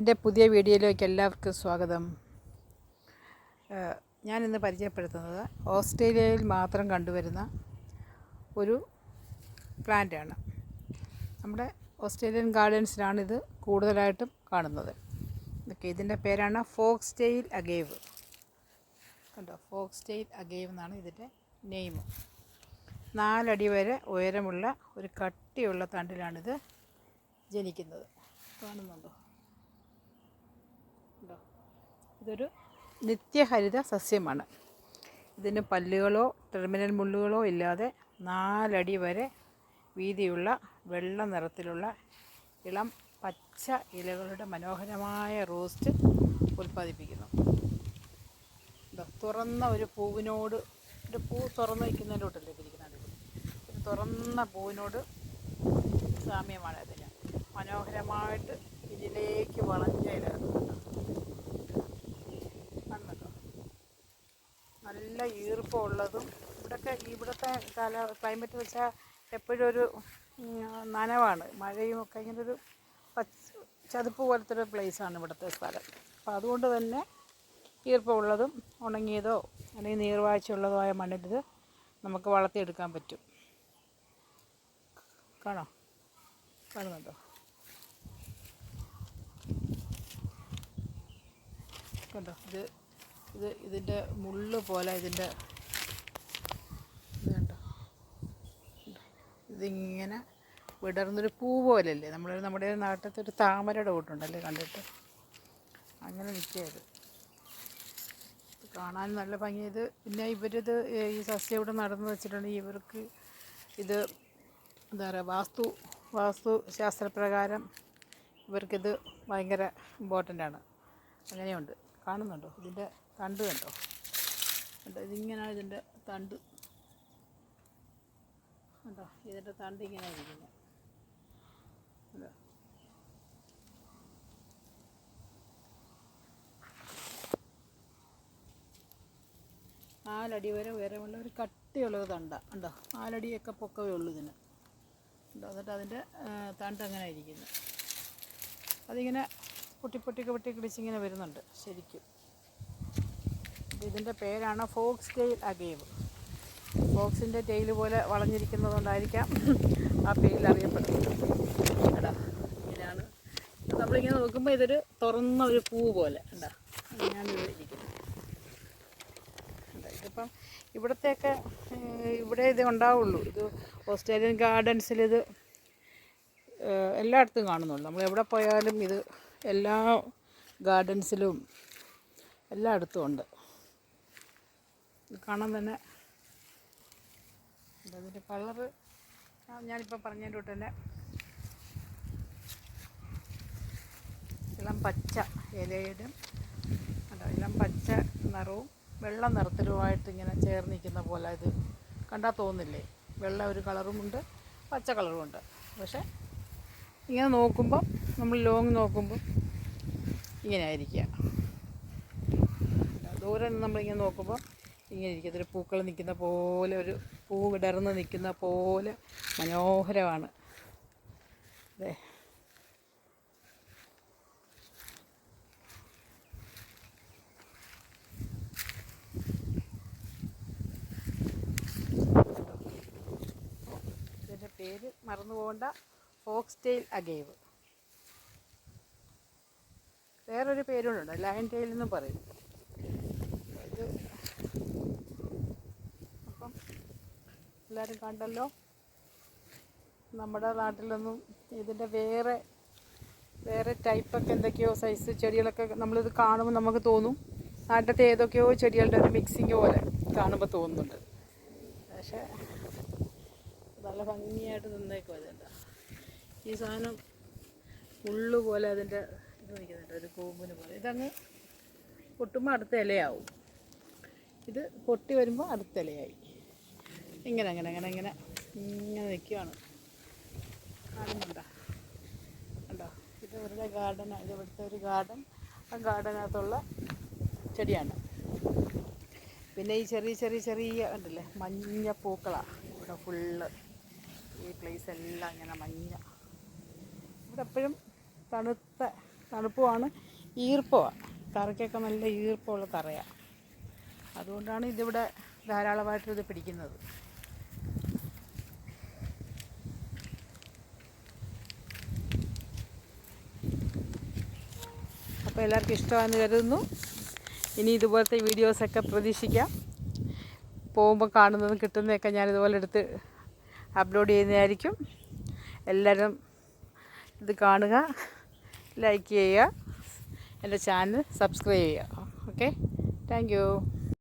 എന്റെ പുതിയ വീഡിയോയിലേക്ക് എല്ലാവർക്കും സ്വാഗതം. ഞാനിന്ന് പരിചയപ്പെടുത്തുന്നത് ഓസ്ട്രേലിയയിൽ മാത്രം കണ്ടുവരുന്ന ഒരു പ്ലാന്റാണ് നമ്മുടെ ഓസ്ട്രേലിയൻ ഗാർഡൻസിലാണിത് കൂടുതലായിട്ടും കാണുന്നത്. ഓക്കെ ഇതിന്റെ പേരാണ് ഫോക്സ് ടെയിൽ അഗേവ്. കണ്ടോ? ഫോക്സ് ടെയിൽ അഗേവ് എന്നാണ് ഇതിന്റെ നെയിം നാലടി വരെ ഉയരമുള്ള ഒരു കട്ടിയുള്ള തണ്ടിലാണിത് ജനിക്കുന്നത്. കാണുന്നുണ്ടോ? ഉണ്ടോ ഇതൊരു നിത്യഹരിത സസ്യമാണ്. ഇതിന് പല്ലുകളോ ടെർമിനൽ മുള്ളുകളോ ഇല്ലാതെ നാലടി വരെ വീതിയുള്ള വെള്ള നിറത്തിലുള്ള ഇളം പച്ച ഇലകളുടെ മനോഹരമായ റോസ്റ്റ് ഉൽപ്പാദിപ്പിക്കുന്നു. തുറന്ന ഒരു പൂവിനോട് ഒരു പൂ തുറന്ന് വയ്ക്കുന്നതിലോട്ടല്ലേ ഇരിക്കുന്നത്? ഒരു തുറന്ന പൂവിനോട് സാമ്യമാണ് അതിന്. മനോഹരമായിട്ട് ഇതിലേക്ക് വളഞ്ഞ ഇലകളുണ്ട് കണ്ടോ നല്ല ഈർപ്പമുള്ളതും ഇവിടൊക്കെ ഇവിടുത്തെ കാല ക്ലൈമറ്റ് വെച്ചാൽ എപ്പോഴും ഒരു നനവാണ്. മഴയും ഒക്കെ ഇങ്ങനെ ഒരു ചതുപ്പ് പോലത്തെ ഒരു പ്ലേസാണ് ഇവിടുത്തെ സ്ഥലം. അപ്പോൾ അതുകൊണ്ട് തന്നെ ഈർപ്പമുള്ളതും ഉണങ്ങിയതോ അല്ലെങ്കിൽ നീർവാഴ്ചയുള്ളതോ ആയ മണ്ണിലിത് നമുക്ക് വളർത്തിയെടുക്കാൻ പറ്റും. കാണോ? കാണുന്നുണ്ടോ? കണ്ടോ? ഇത് ഇത് ഇതിന്റെ മുള്ള് പോലെ ഇതിന്റെ? ഇതിങ്ങനെ വിടർന്നൊരു പൂ പോലല്ലേ നമ്മൾ നമ്മുടെ നാട്ടിലത്തെ ഒരു താമരയുടെ കൂട്ടുണ്ടല്ലേ കണ്ടിട്ട്? അങ്ങനെ നിൽക്കരുത് കാണാൻ നല്ല ഭംഗി. ഇത് പിന്നെ ഇവരിത് ഈ സസ്യം ഇവിടെ നടന്നു വെച്ചിട്ടുണ്ടെങ്കിൽ ഇവർക്ക് ഇത് എന്താ പറയുക വാസ്തു വാസ്തു ശാസ്ത്രപ്രകാരം ഇവർക്കിത് ഭയങ്കര ഇമ്പോർട്ടന്റ് ആണ്. അങ്ങനെയുണ്ട്. കാണുന്നുണ്ടോ? ഇതിന്റെ തണ്ട് കണ്ടോ? കണ്ടോ? ഇതിങ്ങനെ ഇതിന്റെ തണ്ട്. കണ്ടോ? ഇതിന്റെ തണ്ട് ഇങ്ങനെ ഇരിക്കുന്നത്. കണ്ടോ? നാലടി വരെ ഉയരമുള്ള ഒരു കട്ടിയുള്ളത് തണ്ട. ഉണ്ടോ നാലടിയൊക്കെ പൊക്കവേ ഉള്ളൂ ഇതിന്. ഉണ്ടോ എന്നിട്ട് അതിന്റെ തണ്ട് അങ്ങനെ ഇരിക്കുന്നു. അതിങ്ങനെ പൊട്ടി പൊട്ടി പൊട്ടി കിടിച്ചിങ്ങനെ വരുന്നുണ്ട് ശരിക്കും. ഇതിന്റെ പേരാണ് ഫോക്സ് ടെയിൽ അഗേവ്. ഫോക്സിന്റെ ടെയിൽ പോലെ വളഞ്ഞിരിക്കുന്നതുകൊണ്ടായിരിക്കാം ആ പേരിൽ അറിയപ്പെടുന്നത്. എടാ ഇങ്ങനെയാണ് ഇത് നമ്മളിങ്ങനെ നോക്കുമ്പോൾ ഇതൊരു തുറന്ന ഒരു പൂ പോലെ. ഇത് ഇരിക്കുന്നത്. ഇതിപ്പം ഇവിടത്തെയൊക്കെ ഇവിടെ ഇത് ഉണ്ടാവുള്ളൂ. ഇത് ഓസ്ട്രേലിയൻ ഗാർഡൻസിൽ ഇത് എല്ലായിടത്തും കാണുന്നുള്ളൂ. നമ്മൾ എവിടെ പോയാലും ഇത് എല്ലാ ഗാർഡൻസിലും എല്ലായിടത്തും ഉണ്ട്. കാണാൻ തന്നെ. അതിന്റെ കളറ്. ഞാനിപ്പോൾ പറഞ്ഞതിന്റെ തൊട്ട് തന്നെ. ഇളം പച്ച ഇലയുടെ. ഇളം പച്ച നിറവും വെള്ള നിറത്തിലുമായിട്ട് ഇങ്ങനെ ചേർന്ന് നിൽക്കുന്ന പോലെ ഇത് കണ്ടാൽ തോന്നില്ലേ വെള്ള ഒരു കളറുമുണ്ട് പച്ച കളറുമുണ്ട് പക്ഷേ ഇങ്ങനെ നോക്കുമ്പോൾ നമ്മൾ ലോങ് നോക്കുമ്പോൾ ഇങ്ങനെ ആയിരിക്കുക ദൂരെ നമ്മളിങ്ങനെ നോക്കുമ്പോൾ ഇങ്ങനെ ഇരിക്കും പൂക്കൾ നിൽക്കുന്ന പോലെ ഒരു പൂ വിടർന്ന് നിൽക്കുന്ന പോലെ മനോഹരമാണ്. അതെ പേര് മറന്നു പോകേണ്ട. ഫോക്സ് ടെയിൽ അഗേവ് വേറൊരു പേരുണ്ട് ലയൺ ടെയിൽ എന്നും പറയും ഇത് അപ്പം എല്ലാവരും കണ്ടല്ലോ. നമ്മുടെ നാട്ടിലൊന്നും ഇതിന്റെ വേറെ വേറെ ടൈപ്പൊക്കെ എന്തൊക്കെയോ സൈസ് ചെടികളൊക്കെ നമ്മളിത് കാണുമ്പോൾ നമുക്ക് തോന്നും. നാട്ടിലത്തെ ഏതൊക്കെയോ ചെടികളുടെ ഒരു മിക്സിങ് പോലെ കാണുമ്പോൾ തോന്നുന്നുണ്ട്. പക്ഷേ നല്ല ഭംഗിയായിട്ട് നിന്നേക്കും ഈ സാധനം ഉള്ളു പോലെ അതിന്റെ ഇത് നിൽക്കുന്നുണ്ട് ഒരു കൂമ്പിന് പോലെ. ഇതങ്ങ് പൊട്ടുമ്പോൾ അടുത്ത ഇലയാവും. ഇത് പൊട്ടി വരുമ്പോൾ അടുത്ത ഇലയായി. ഇങ്ങനെ അങ്ങനെ അങ്ങനെ ഇങ്ങനെ. ഇങ്ങനെ നിൽക്കുകയാണ് കാണുന്നുണ്ടോ? ഉണ്ടോ ഇത് ഇവരുടെ ഗാർഡനാണ് ഇവിടുത്തെ ഒരു ഗാർഡൻ ആ ഗാർഡനകത്തുള്ള ചെടിയാണ്. പിന്നെ ഈ ചെറിയ ചെറിയ ചെറിയ ഉണ്ടല്ലേ? മഞ്ഞ പൂക്കളാണ് ഇവിടെ ഫുള്ള് ഈ പ്ലേസ് എല്ലാം ഇങ്ങനെ മഞ്ഞ. ഇവിടെ എപ്പോഴും തണുത്ത തണുപ്പുമാണ്. ഈർപ്പമാണ് തറയ്ക്കൊക്കെ നല്ല ഈർപ്പമുള്ള തറയാണ് അതുകൊണ്ടാണ് ഇതിവിടെ ധാരാളമായിട്ട് ഇത് പിടിക്കുന്നത്. അപ്പോൾ എല്ലാവർക്കും ഇഷ്ടമാണെന്ന് കരുതുന്നു. ഇനി ഇതുപോലത്തെ വീഡിയോസൊക്കെ പ്രതീക്ഷിക്കാം. പോകുമ്പോൾ കാണുന്നതും കിട്ടുന്നതൊക്കെ ഞാൻ ഇതുപോലെ എടുത്ത് അപ്ലോഡ് ചെയ്യുന്നതായിരിക്കും. എല്ലാവരും ഇത് കാണുക ലൈക്ക് ചെയ്യുക എന്റെ ചാനൽ സബ്സ്ക്രൈബ് ചെയ്യുക. Okay thank